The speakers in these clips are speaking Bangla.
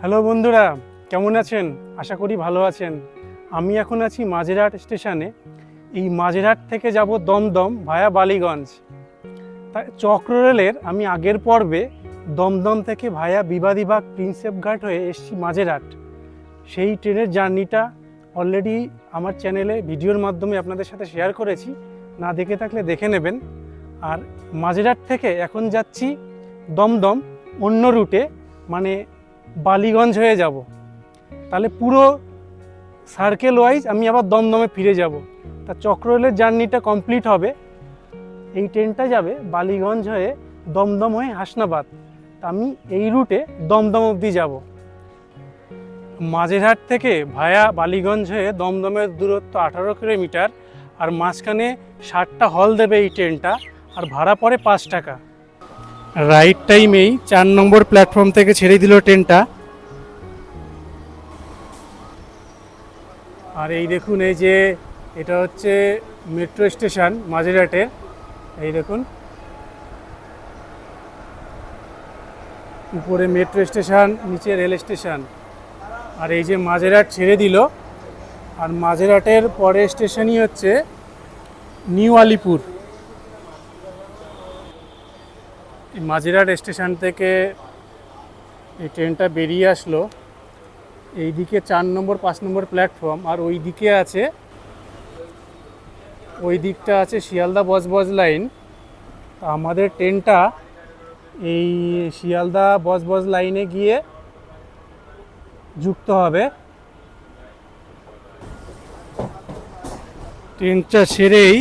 হ্যালো বন্ধুরা, কেমন আছেন? আশা করি ভালো আছেন। আমি এখন আছি মাঝেরহাট স্টেশনে। এই মাঝেরহাট থেকে যাব দমদম ভায়া বালিগঞ্জ। তা চক্র রেলের আমি আগের পর্বে দমদম থেকে ভায়া বিবাদীবাগ প্রিন্সেপ ঘাট হয়ে এসছি মাঝেরহাট। সেই ট্রেনের জার্নিটা অলরেডি আমার চ্যানেলে ভিডিওর মাধ্যমে আপনাদের সাথে শেয়ার করেছি। না দেখে থাকলে দেখে নেবেন। আর মাঝেরহাট থেকে এখন যাচ্ছি দমদম অন্য রুটে মানে বালিগঞ্জ হয়ে যাব। তাহলে পুরো সার্কেল ওয়াইজ আমি আবার দমদমে ফিরে যাব। তা চক্ররেলের জার্নিটা কমপ্লিট হবে। এই ট্রেনটা যাবে বালিগঞ্জ হয়ে দমদম হয়ে হাসনাবাদ। তা আমি এই রুটে দমদম অবধি যাব। মাঝেরহাট থেকে ভায়া বালিগঞ্জ হয়ে দমদমের দূরত্ব আঠারো কিলোমিটার, আর মাঝখানে ষাটটা হল দেবে এই ট্রেনটা আর ভাড়া পড়ে পাঁচ টাকা। রাইট টাইমেই চার নম্বর প্ল্যাটফর্ম থেকে ছেড়ে দিল ট্রেনটা আর এই দেখুন, এই যে এটা হচ্ছে মেট্রো স্টেশন মাঝেরহাটের এই দেখুন। উপরে মেট্রো স্টেশন নিচে রেল স্টেশন আর এই যে মাঝেরহাট ছেড়ে দিল। আর মাঝেরহাটের পরের স্টেশনই হচ্ছে নিউ আলিপুর। এই মাঝেরহাট স্টেশন থেকে এই ট্রেনটা বেরিয়ে আসলো। এই দিকে চার নম্বর, পাঁচ নম্বর প্ল্যাটফর্ম আর ওই দিকে আছে ওই দিকটা আছে শিয়ালদা বজবজ লাইন। আমাদের ট্রেনটা এই শিয়ালদা বজবজ লাইনে গিয়ে যুক্ত হবে। ট্রেনটা ছেড়েই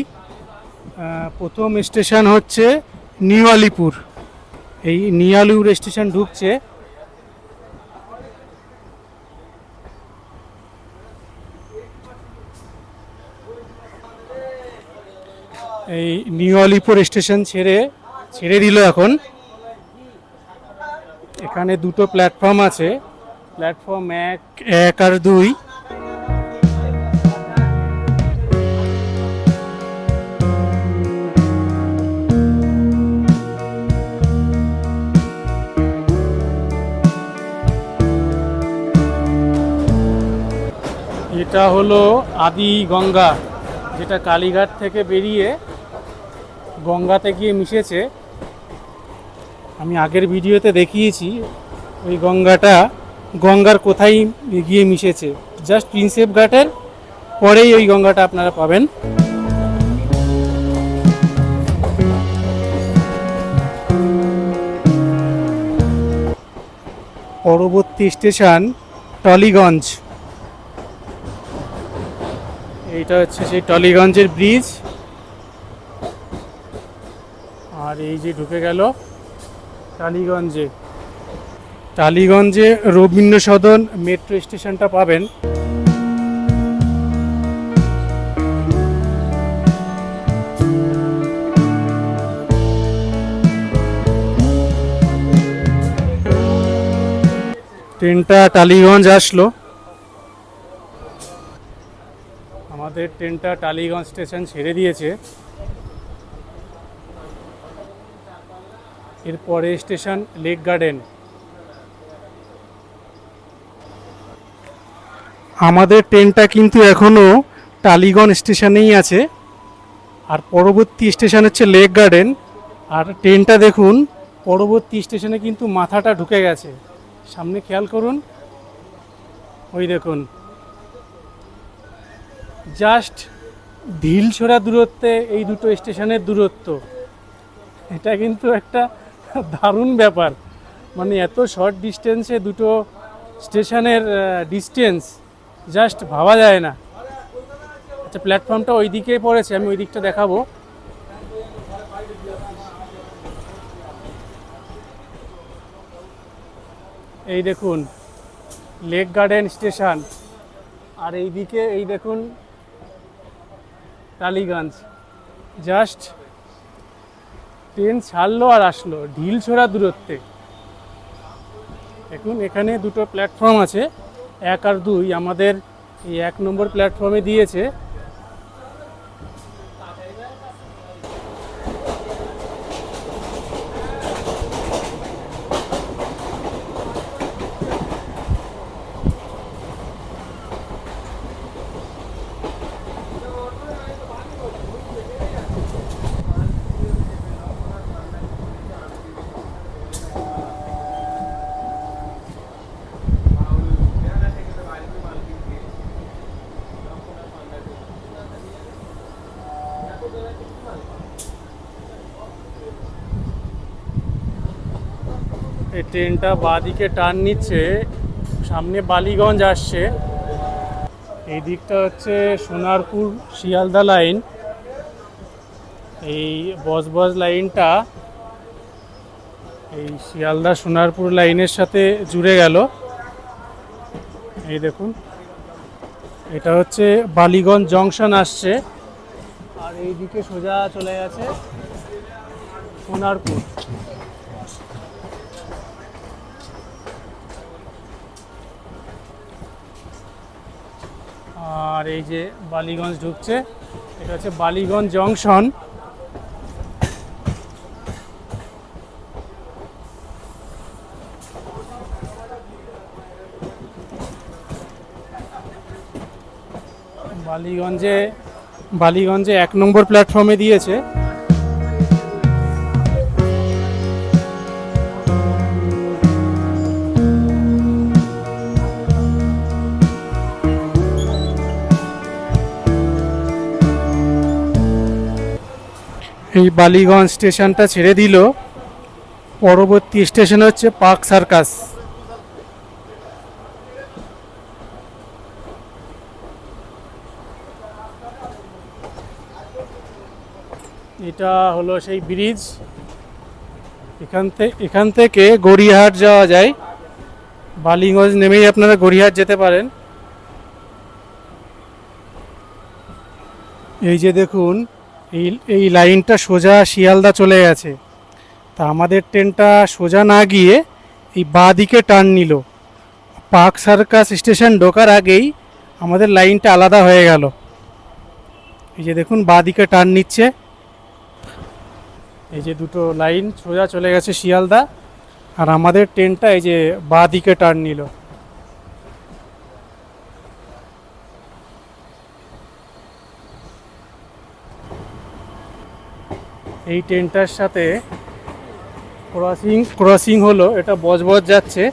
প্রথম স্টেশন হচ্ছে নিউ আলিপুর। এই আলিপুর স্টেশন ঢুকছে। এই নিউ আলিপুর স্টেশন ছেড়ে ছেড়ে দিল এখন। এখানে দুটো প্ল্যাটফর্ম আছে, প্ল্যাটফর্ম এক এক আর দুই। এটা হলো আদি গঙ্গা, যেটা কালীঘাট থেকে বেরিয়ে গঙ্গাতে গিয়ে মিশেছে। আমি আগের ভিডিওতে দেখিয়েছি ওই গঙ্গাটা, গঙ্গার কোথায় গিয়ে মিশেছে। জাস্ট প্রিন্সেপ ঘাটের পরেই ওই গঙ্গাটা আপনারা পাবেন। পরবর্তী স্টেশন টলিগঞ্জ। এইটা হচ্ছে সেই টলিগঞ্জের ব্রিজ। আর এই যে ঢুকে গেল টালিগঞ্জে। টালিগঞ্জে রবীন্দ্র সদন মেট্রো স্টেশনটা পাবেন। ট্রেনটা টালিগঞ্জ আসলো। আমাদের ট্রেনটা টালিগঞ্জ স্টেশন ছেড়ে দিয়েছে। এরপরে স্টেশন লেক গার্ডেন। আমাদের ট্রেনটা কিন্তু এখনও টালিগঞ্জ স্টেশনেই আছে। আর পরবর্তী স্টেশন হচ্ছে লেক গার্ডেন। আর ট্রেনটা দেখুন, পরবর্তী স্টেশনে কিন্তু মাথাটা ঢুকে গেছে। সামনে খেয়াল করুন। ওই দেখুন। জাস্ট ঢিল ছোড়া দূরত্বে এই দুটো স্টেশনের দূরত্ব, এটা কিন্তু একটা দারুণ ব্যাপার। মানে এত শর্ট ডিস্টেন্সে দুটো স্টেশনের ডিস্টেন্স জাস্ট ভাবা যায় না। আচ্ছা প্ল্যাটফর্মটা ওই দিকেই পড়েছে, আমি ওই দিকটা দেখাবো। এই দেখুন লেক গার্ডেন স্টেশন আর এই দিকে এই দেখুন টালিগঞ্জ। জাস্ট ট্রেন ছাড়লো আর আসলো, ঢিল ছোড়া দূরত্বে। এখন এখানে দুটো প্ল্যাটফর্ম আছে। এক আর দুই আমাদের এই এক নম্বর প্ল্যাটফর্মে দিয়েছে। ট্রেনটা বাঁদিকে টার্ন নিচ্ছে, সামনে বালিগঞ্জ আসছে। এই দিকটা হচ্ছে সোনারপুর শিয়ালদা লাইন। এই বজবজ লাইনটা এই শিয়ালদা সোনারপুর লাইনের সাথে জুড়ে গেল। এই দেখুন, এটা হচ্ছে বালিগঞ্জ জংশন আসছে। আর এইদিকে সোজা চলে গেছে সোনারপুর। আর এই যে বালিগঞ্জ ঢুকছে, এটা হচ্ছে বালিগঞ্জ জংশন। বালিগঞ্জে বালিগঞ্জে এক নম্বর প্ল্যাটফর্মে দিয়েছে। এই বালিগঞ্জ স্টেশনটা ছেড়ে দিল। পরবর্তী স্টেশন হচ্ছে পার্ক সার্কাস। এটা হলো সেই ব্রিজ। এখান থেকে এখান থেকে গড়িয়াহাট যাওয়া যায়। বালিগঞ্জ নেমেই আপনারা গড়িয়াহাট যেতে পারেন। এই যে দেখুন এই এই লাইনটা সোজা শিয়ালদা চলে গেছে। তা আমাদের ট্রেনটা সোজা না গিয়ে এই বাঁ দিকে টার্ন নিল। পার্ক সার্কাস স্টেশন ঢোকার আগেই আমাদের লাইনটা আলাদা হয়ে গেল। এই যে দেখুন বাঁ দিকে টার্ন নিচ্ছে। এই যে দুটো লাইন সোজা চলে গেছে শিয়ালদা। আর আমাদের ট্রেনটা এই যে বাঁ দিকে টার্ন নিল। এই ট্রেনটার সাথে ক্রসিং ক্রসিং হলো, এটা বজবজ যাচ্ছে।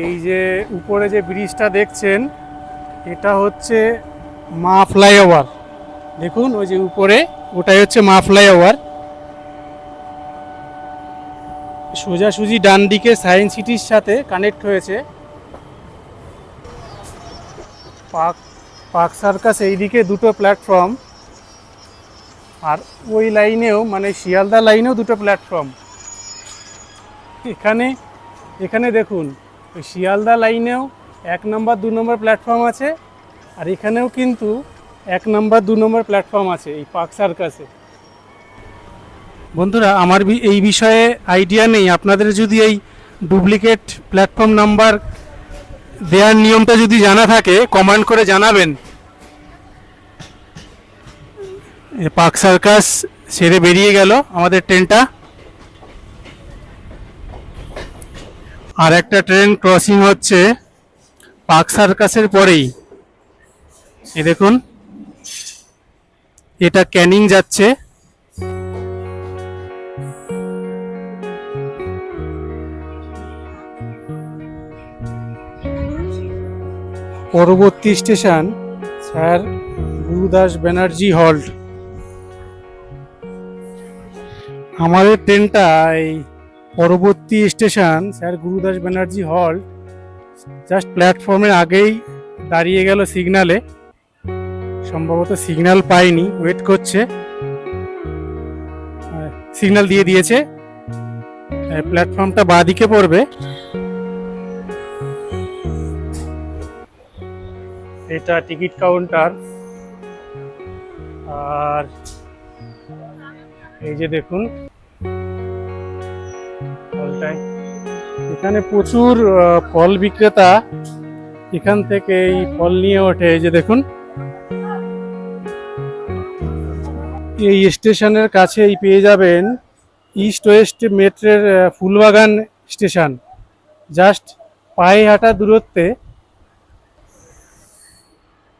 এই যে উপরে যে ব্রিজটা দেখছেন এটা হচ্ছে মা ফ্লাইওভার। দেখুন, ওই যে উপরে, ওটাই হচ্ছে মা ফ্লাইওভার। সোজাসুজি ডান দিকে সায়েন্স সিটির সাথে কানেক্ট হয়েছে। পার্ক পার্ক সার্কাস এইদিকে দুটো প্ল্যাটফর্ম। আর ওই লাইনেও মানে শিয়ালদা লাইনেও দুটো প্ল্যাটফর্ম। এখানে এখানে দেখুন শিয়ালদা লাইনেও এক নম্বর, দু নম্বর প্ল্যাটফর্ম আছে, আর এখানেও কিন্তু এক নম্বর, দু নম্বর প্ল্যাটফর্ম আছে এই পার্ক সার্কাসে। বন্ধুরা, আমার এই বিষয়ে আইডিয়া নেই। আপনাদের যদি এই ডুপ্লিকেট প্ল্যাটফর্ম নাম্বার দেওয়ার নিয়মটা যদি জানা থাকে কমান্ড করে জানাবেন। পার্ক সার্কাস সেরে বেরিয়ে গেল আমাদের ট্রেনটা। আর একটা ট্রেন ক্রসিং হচ্ছে। পার্ক সার্কাসের পরেই। এ দেখুন, এটা ক্যানিং যাচ্ছে। পরবর্তী station, sir Gurudas Banerjee halt. আমাদের ট্রেনটা এই পরবর্তী station, sir Gurudas Banerjee halt just প্ল্যাটফর্মের আগেই দাঁড়িয়ে গেল সিগনালে। সম্ভবত সিগনাল পায়নি, ওয়েট করছে। সিগনাল দিয়ে দিয়েছে। প্ল্যাটফর্মটা বাঁদিকে পড়বে। এটা টিকিট কাউন্টার। আর এই যে দেখুন ফলটাই এখানে প্রচুর ফল বিক্রেতা এখান থেকে এই ফল নিয়ে ওঠে। এই যে দেখুন। এই স্টেশনের কাছেই পেয়ে যাবেন ইস্ট ওয়েস্ট মেট্রের ফুলবাগান স্টেশন। জাস্ট পায়ে হাঁটা দূরত্বে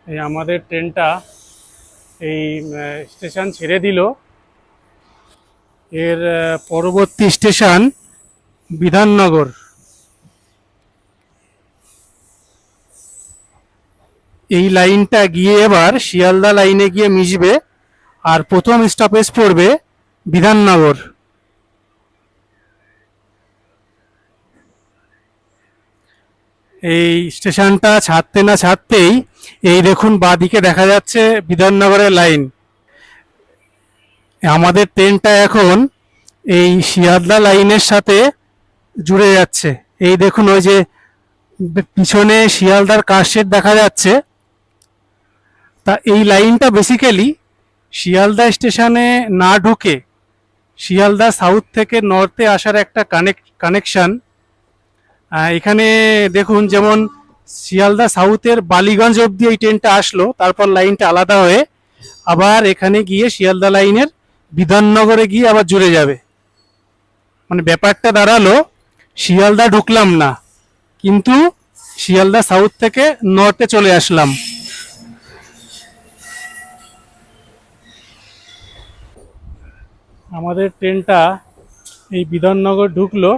এই আমাদের ট্রেনটা এই স্টেশন ছেড়ে দিল। এর পরবর্তী স্টেশন বিধাননগর। এই লাইনটা গিয়ে এবার শিয়ালদা লাইনে গিয়ে মিশবে আর প্রথম স্টপেজ পড়বে বিধাননগর। এই স্টেশনটা ছাড়তে না ছাড়তেই এই দেখুন বাঁদিকে দেখা যাচ্ছে বিধাননগরের লাইন। আমাদের ট্রেনটা এখন এই শিয়ালদা লাইনের সাথে জুড়ে যাচ্ছে। এই দেখুন, ওই যে পিছনে শিয়ালদার কাশের দেখা যাচ্ছে। তা এই লাইনটা বেসিক্যালি শিয়ালদা স্টেশনে না ঢুকে শিয়ালদা সাউথ থেকে নর্থে আসার একটা কানেক্ট কানেকশন এখানে দেখুন, যেমন শিয়ালদা সাউথের বালিগঞ্জ অবধি এই ট্রেনটা আসলো, তারপর লাইনটা আলাদা হয়ে আবার এখানে গিয়ে শিয়ালদা লাইনের বিধাননগরে গিয়ে আবার জুড়ে যাবে। মানে ব্যাপারটা দাঁড়াল শিয়ালদা ঢুকলাম না, কিন্তু শিয়ালদা সাউথ থেকে নর্থে চলে আসলাম। আমাদের ট্রেনটা এই বিধাননগর ঢুকলো।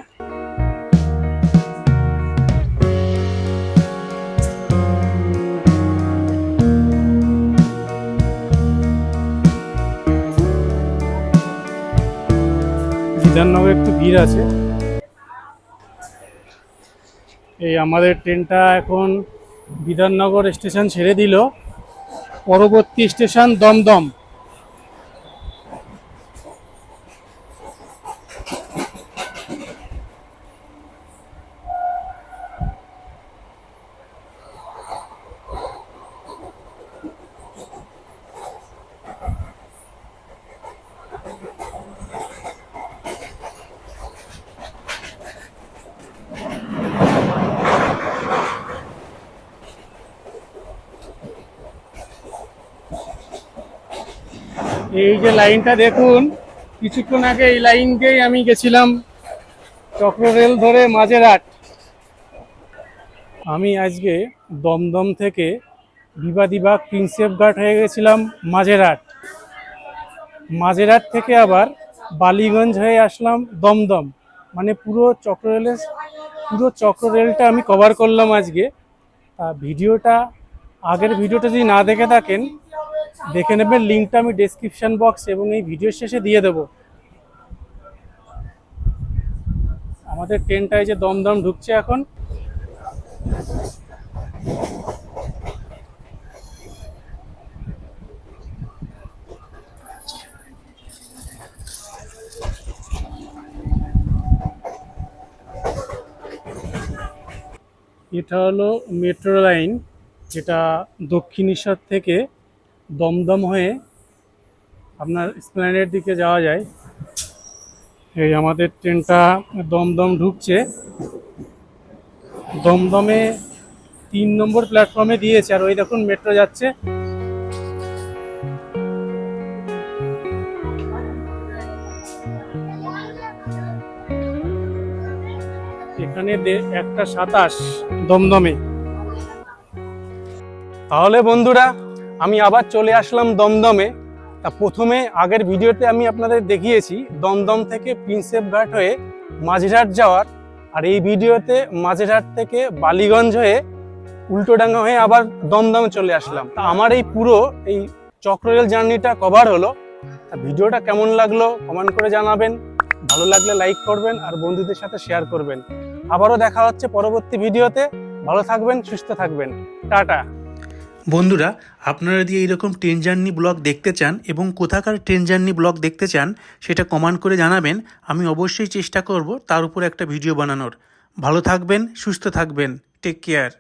বিধাননগর একটু ভিড় আছে। এই আমাদের ট্রেনটা এখন বিধাননগর স্টেশন ছেড়ে দিল। পরবর্তী স্টেশন দমদম। এই যে লাইনটা দেখুন, কিছুক্ষণ আগে এই লাইন আমি গেছিলাম চক্র রেল ধরে মাঝেরহাট। আমি আজকে দমদম থেকে বিবাদিবাগ প্রিন্সেপ ঘাট হয়ে গেছিলাম মাঝেরহাট। মাঝেরহাট থেকে আবার বালিগঞ্জ হয়ে আসলাম দমদম। মানে পুরো চক্র রেলের পুরো চক্র রেলটা আমি কভার করলাম আজকে। ভিডিওটা, আগের ভিডিওটা যদি না দেখে থাকেন দেখে নেবেন লিঙ্কটা আমি ডেসক্রিপশন বক্স এবং এই ভিডিওর শেষে দিয়ে দেব। আমাদের ট্রেনটায় যে দমদম ঢুকছে এখন। এটা হলো মেট্রো লাইন যেটা দক্ষিণেশ্বর থেকে দমদম হয়ে আপনার স্প্ল্যানেডের দিকে যাওয়া যায়। এই আমাদের ট্রেনটা দমদম ঢুকছে। দমদমে তিন নম্বর প্ল্যাটফর্মে দিয়েছে, আর ওই দেখুন মেট্রো যাচ্ছে। এখানে একটা সাতাশ দমদমে। তাহলে বন্ধুরা আমি আবার চলে আসলাম দমদমে। তা প্রথমে আগের ভিডিওতে আমি আপনাদের দেখিয়েছি দমদম থেকে প্রিন্সেপ ঘাট হয়ে মাঝেরহাট যাওয়ার। আর এই ভিডিওতে মাঝেরহাট থেকে বালিগঞ্জ হয়ে উল্টোডাঙ্গা হয়ে আবার দমদমে চলে আসলাম। তা আমার এই পুরো এই চক্ররেল জার্নিটা কভার হলো। ভিডিওটা কেমন লাগল কমেন্ট করে জানাবেন। ভালো লাগলে লাইক করবেন আর বন্ধুদের সাথে শেয়ার করবেন। আবারও দেখা হচ্ছে পরবর্তী ভিডিওতে। ভালো থাকবেন, সুস্থ থাকবেন। টাটা। বন্ধুরা, আপনারা যদি এইরকম ট্রেন জার্নি ব্লগ দেখতে চান এবং কোথাকার ট্রেন জার্নি ব্লগ দেখতে চান, সেটা কমান্ড করে জানাবেন। আমি অবশ্যই চেষ্টা করব তার উপর একটা ভিডিও বানানোর। ভালো থাকবেন, সুস্থ থাকবেন। Take care.